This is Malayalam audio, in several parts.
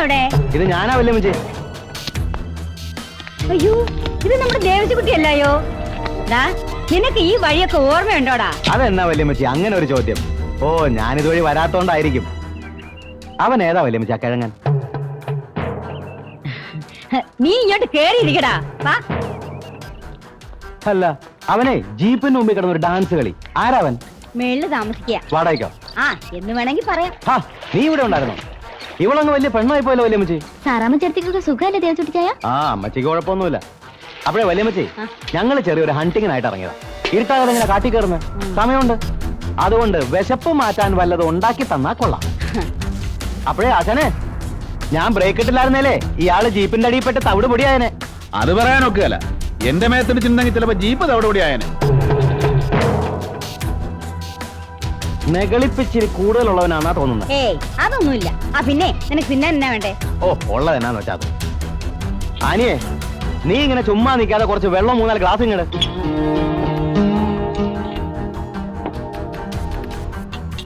ഇത് ഞാനാ വല്യമ്മച്ചി അയ്യോ ഇത് നമ്മുടെ ദേവസിക്കുട്ടിയല്ലയോ ദാ നിനക്ക് ഈ വഴിയൊക്കെ ഓർമ്മയുണ്ടോടാ? അതെന്നാ വല്യമ്മച്ചി അങ്ങനെ ഒരു ചോദ്യം. ഓ ഞാനിതുവഴി വരാത്തോണ്ടായിരിക്കും. അവൻ ഏതാ വല്യമ്മച്ചി ആ കിഴങ്ങൻ? നീ ഇങ്ങോട്ട് കേറിയിരിക്കടാ. വാ. അല്ല അവനെ ജീപ്പിന് മുമ്പിൽ കിടന്ന ഒരു ഡാൻസ് കളി. ആരാവൻ മേളിൽ താമസിക്കുക വാടകയ്ക്കോ? ആ എന്ന് വേണമെങ്കിൽ പറയാം. നീ ഇവിടെ ഉണ്ടായിരുന്നോ? ഇവളങ്ങ് വലിയ പെണ്ണായി പോയല്ലോ വല്യമ്മച്ചി. സാറാമ്മ സുഖമല്ലേ സുഖമല്ലേ ദേവസുട്ടിച്ചായ ആ അമ്മച്ചിക്ക് കുഴപ്പമൊന്നുമില്ല. അപ്പോഴേ വല്യമ്മച്ചി. ഞങ്ങൾ ചെറിയൊരു ഹണ്ടിങ്ങിനായിട്ട് ഇറങ്ങിയതാ. ഇരുട്ടാകാതെ ഇങ്ങനെ കാട്ടി കയറുന്നത് സമയമുണ്ട്. അതുകൊണ്ട് വിശപ്പ് മാറ്റാൻ വല്ലതും ഉണ്ടാക്കി തന്നാ കൊള്ളാം. അപ്പോഴേ ആശാനെ ഞാൻ ബ്രേക്ക് ഇട്ടില്ലായിരുന്നേലേ ഇയാൾ ജീപ്പിന്റെ അടിയിൽപ്പെട്ട് തവിട് പൊടിയായനെ. അത് പറയാനൊക്കെയല്ല എന്റെ മേത്തിന് ചിന്തെങ്കിൽ ചിലപ്പോ ജീപ്പ് തവിട് ആയനെ നെകളിപ്പിച്ചിരി കൂടുതലുള്ളവനാന്നാ തോന്നുന്നത് ഏയ് അതൊന്നുമില്ല. ആ പിന്നെ നിനക്ക് പിന്നെ എന്നാ വേണ്ടേ? ഓ ഉള്ളത് എന്നാന്ന് വെച്ചാ അത്. ആനിയെ നീ ഇങ്ങനെ ചുമ്മാ നിൽക്കാതെ കുറച്ച് വെള്ളം മൂന്നാൽ ഗ്ലാസ് ഇങ്ങട്.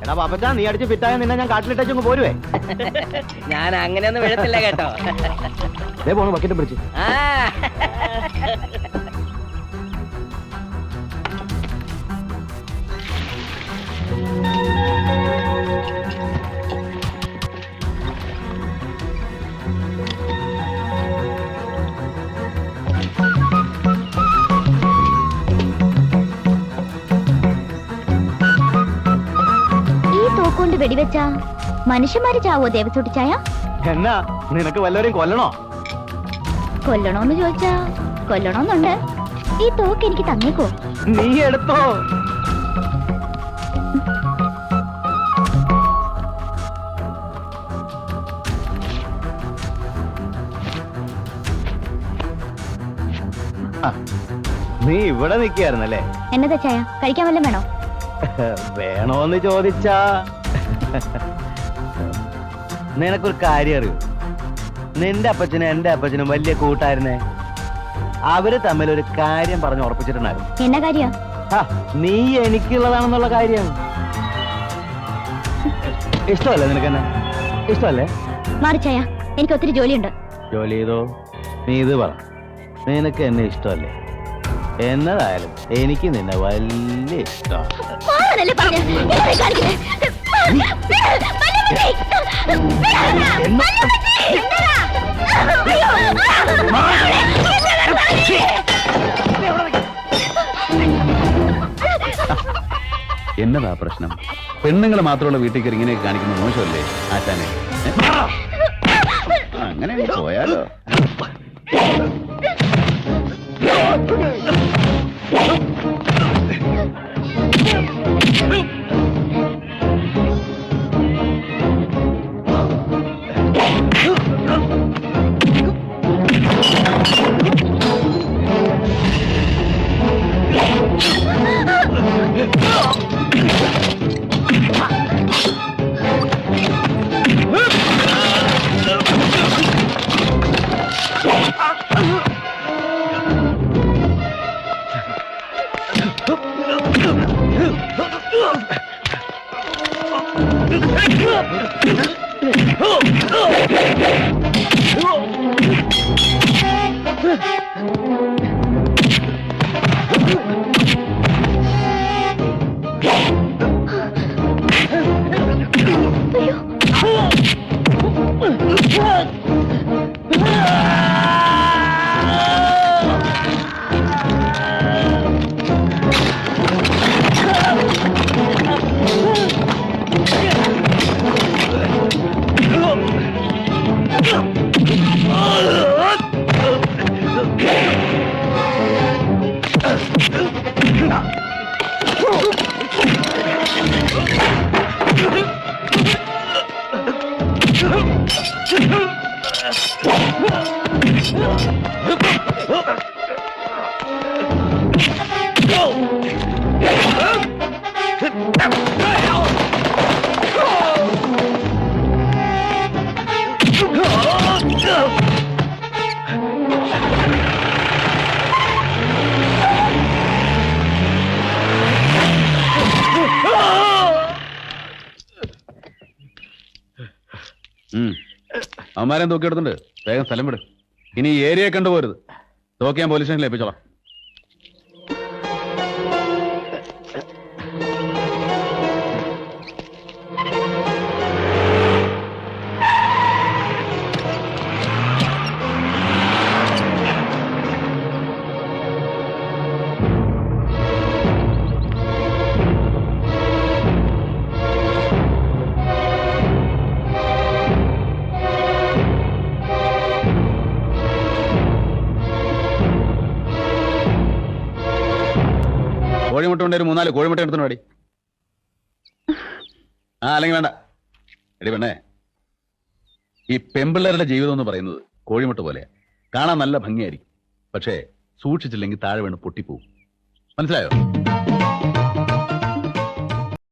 എടാ പാപ്പച്ചാ നീ അടിച്ച് ഫിറ്റായ നിന്നെ ഞാൻ കാട്ടിലിട്ടു പോരുവേ. ഞാൻ അങ്ങനെയൊന്നും വിടത്തില്ല കേട്ടോ. ദേ പോണു ബക്കറ്റ് പിടിച്ച്. ആ തോക്കുകൊണ്ട് വെടിവെച്ച മനുഷ്യന്മാര് ചാവോ ദേവസൂട്ടിച്ചായ എന്നാ നിനക്ക് വല്ലവരെയും കൊല്ലണോ? കൊല്ലണോന്ന് ചോദിച്ചാ കൊല്ലണോന്നുണ്ട്. ഈ തോക്ക് എനിക്ക് തന്നേക്കോ. നീ എടുത്തോ. നീ ഇവിടെ നിൽക്കുകയായിരുന്നല്ലേ? എന്നതാ ചായ? കഴിക്കാൻ വല്ലതും വേണോ? വേണോന്ന് ചോദിച്ചാ. നിനക്കൊരു കാര്യം അറിയൂ? നിന്റെ അപ്പച്ചനും എന്റെ അപ്പച്ചനും വലിയ കൂട്ടായിരുന്നേ. അവർ തമ്മിൽ ഒരു കാര്യം പറഞ്ഞ് ഉറപ്പിച്ചിട്ടുണ്ടായിരുന്നു. എന്നാ കാര്യം? നീ എനിക്കുള്ളതാണെന്നുള്ള കാര്യം. ഇഷ്ടമല്ലേ നിനക്ക് എന്നെ ഇഷ്ടമല്ലേ? മാറി ചായ. എനിക്ക് ഒത്തിരി ജോലിയുണ്ട്. ജോലി ചെയ്തോ? നീ ഇത് പറ. നിനക്ക് എന്നെ ഇഷ്ടമല്ലേ? എന്നതായാലും എനിക്ക് നിന്നെ വലിയ ഇഷ്ടമാണ്. എന്നതാ പ്രശ്നം? പെണ്ണുങ്ങൾ മാത്രമുള്ള വീട്ടിൽ കയറി ഇങ്ങനെയൊക്കെ കാണിക്കുന്ന മോശമല്ലേ? ആശാനെ. അങ്ങനെ അങ്ങ് പോയാലോ? Oh! അമ്മാരെ തൂക്കിയെടുത്തുണ്ട് വേഗം സ്ഥലം വിട്. ഇനി ഏരിയ കണ്ടുപോരുത് തോക്കിയാൻ പോലീസ് സ്റ്റേഷനിൽ ഏൽപ്പിച്ചോളാം. കോഴിമുട്ട കൊണ്ട് മൂന്നാൽ കോഴിമുട്ട എടുത്തു പാടി ആ അല്ലെങ്കിൽ വേണ്ട. എടി പെണ്ണേ ഈ പെമ്പിള്ളേരുടെ ജീവിതം എന്ന് പറയുന്നത് കോഴിമുട്ട പോലെയാ കാണാൻ നല്ല ഭംഗിയായിരിക്കും. പക്ഷേ സൂക്ഷിച്ചില്ലെങ്കിൽ താഴെ വീണ് പൊട്ടിപ്പോവും. മനസ്സിലായോ?